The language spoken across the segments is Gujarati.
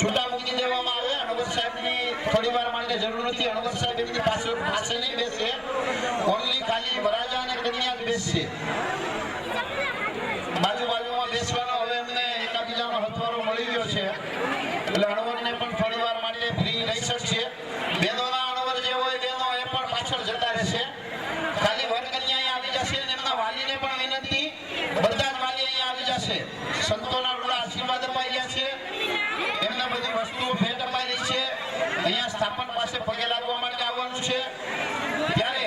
છૂટા મૂકી દેવામાં આવે. અણવર સાહેબની થોડી વાર માટે જરૂર નથી. અણવર સાહેબ એમની પાસે પાસે નહીં બેસે. ઓનલી ખાલી વરાજા અને કન્યા જ બેસશે. બાજુ બાજુમાં બેસવાનો હવે એમને એકાબીજાનો હથવારો મળી ગયો છે. એટલે અણવરને પણ થોડી વાર માટે ફ્રી રહી શકશે. બેનોના અણવર જે હોય બેનો એ પણ પાછળ જતા રહેશે. ખાલી વર કન્યા અહીંયા આવી જશે અને એમના વાલીને પણ વિનંતી બધા જ વાલી અહીંયા આવી જશે સંતોના રૂડા આશીર્વાદ અપાઈ રહ્યા છે એમને બધી વસ્તુઓ ભેટ અપાઈ રહી છે અહીંયા સ્થાપન પાસે પગે લાગવા માટે આવવાનું છે ત્યારે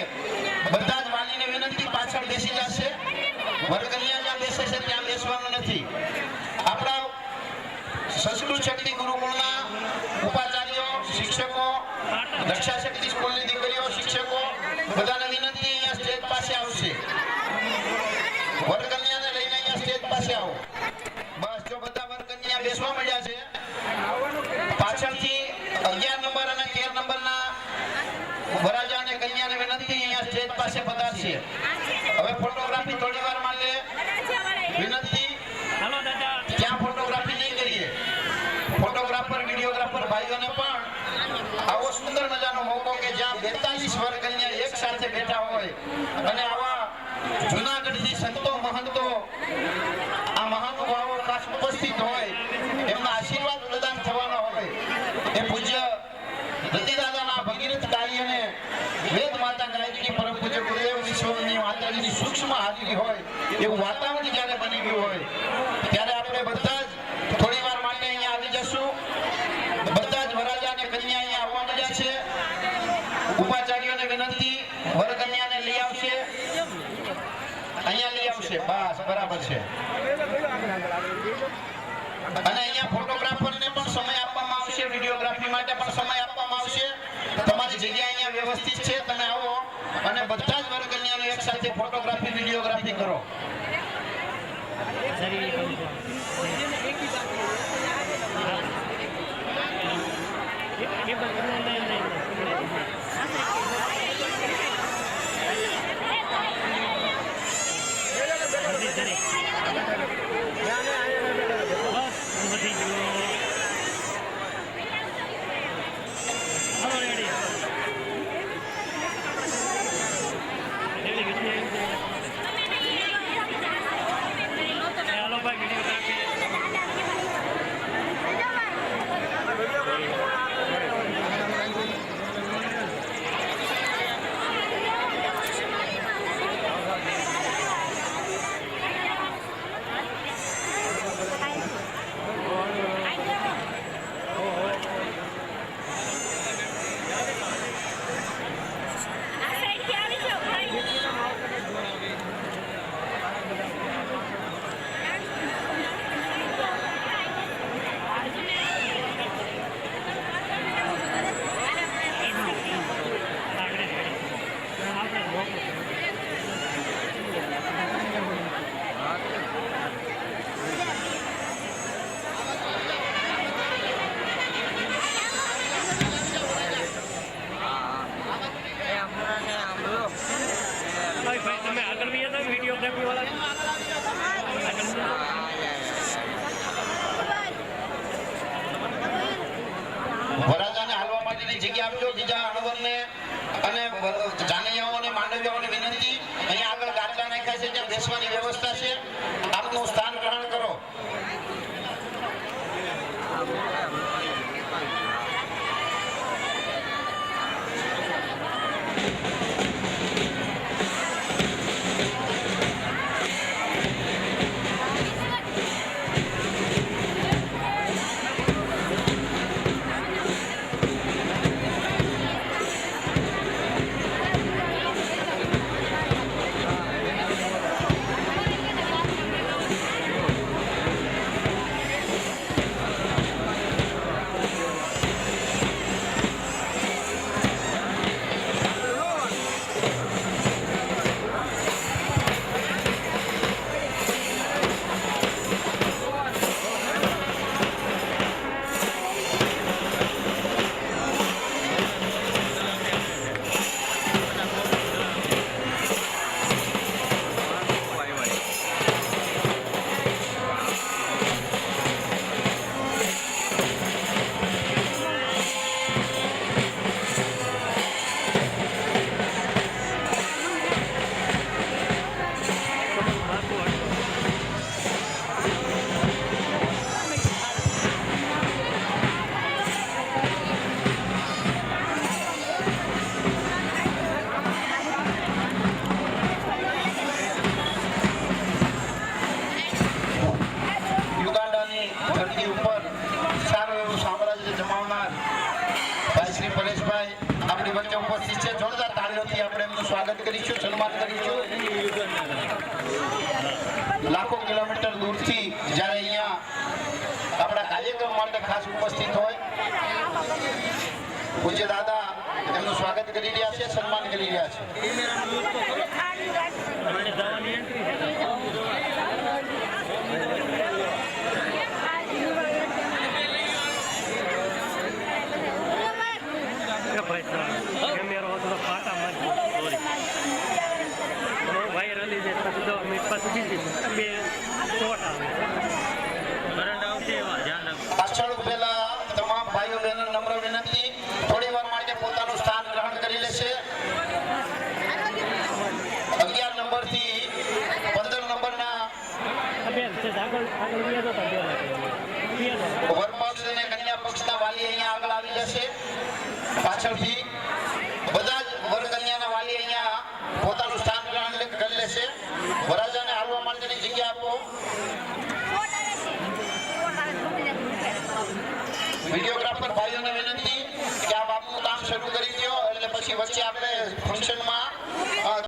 બધા જ વાલીને વિનંતી પાછળ બેસી જશે વર્ગનિયા જ્યાં બેસે છે ત્યાં બેસવાનું નથી આપણા સંસ્કૃત શક્તિ ગુરુકુળના ઉપાચાર્યો શિક્ષકો રક્ષા શક્તિ સ્કૂલની દીકરીઓ, શિક્ષકો બધાને વિનંતી અહીંયા સ્ટેજ પાસે આવશે. વર્ગનિયાને લઈને અહીંયા સ્ટેજ પાસે આવો. બસ, જો બધા વર્ગનિયા બેસવા મળ્યા છે, પાછળથી અગિયાર નંબર અને તેર નંબરના વરાજા અને કન્યાને વિનંતી અહીંયા સ્ટેજ પાસે પધારશે હવે ફોટોગ્રાફી થોડી વાર માટે વિનંતી હાલો દાદા ત્યાં ફોટોગ્રાફી નહીં કરીએ ફોટોગ્રાફર વિડીયોગ્રાફર ભાઈઓને પણ આવો સુંદર મજાનો મોકો કે જ્યાં બેતાલીસ વર્ગ કન્યા એક સાથે બેઠા હોય. અને આવા જુનાગઢથી સંતો, મહંતો, આ મહાનુભાવો ખાસ ઉપસ્થિત હોય, એમના આશીર્વાદ પ્રદાન થવાનો હોય. એ પૂજ્ય રતિદાદાના ભગીરથ કાર્યને વેદ માતા ગાયત્રી પરમ પૂજ્ય ગુરુદેવ વિશ્વની માતાજીની સૂક્ષ્મ હાજરી હોય, એવું વાતાવરણ જ્યારે બની ગયું હોય ત્યારે આપણે બધા જ થોડી વાર માટે અહીંયા આવી જશું બધા જ વરાજા અને કન્યા અહીંયા આવવા મળ્યા છે ઉપાચાર્યોને વિનંતી વર કન્યાને લઈ આવશે આવશે બસ, બરાબર છે. અને અહીંયા ફોટોગ્રાફરને પણ સમય આપવામાં આવશે, વિડીયોગ્રાફી માટે પણ સમય આપવામાં આવશે. તમારી જગ્યા અહીંયા વ્યવસ્થિત છે, તમે આવો અને બધા જ વર્ગન્યાનો એક સાથે ફોટોગ્રાફી, વિડીયોગ્રાફી કરો. નહીં નહીં તમે આગળ બી હતા વરાજાને હાલવા માટેની જગ્યા આપજો, બીજા અણવરને અને જાનૈયાઓને માંડવીયાઓને વિનંતી. અહીંયા આગળ ગાટલા નાખ્યા છે, ત્યાં બેસવાની વ્યવસ્થા છે. આપનું સ્થાન ગ્રહણ કરો. ઉપસ્થિત છે જોરદાર તાળીઓથી આપણે એમનું સ્વાગત કરીશું, સન્માન કરીશું. લાખો કિલોમીટર દૂરથી જ્યારે અહીંયા આપણા કાર્યક્રમ માટે ખાસ ઉપસ્થિત હોય, પૂજ્ય દાદા એમનું સ્વાગત કરી રહ્યા છે, સન્માન કરી રહ્યા છે. બેન છે આગળ આગળ બે તો બે વર પક્ષ અને કન્યા વાલી અહીંયા આગળ આવી જશે. પાછળથી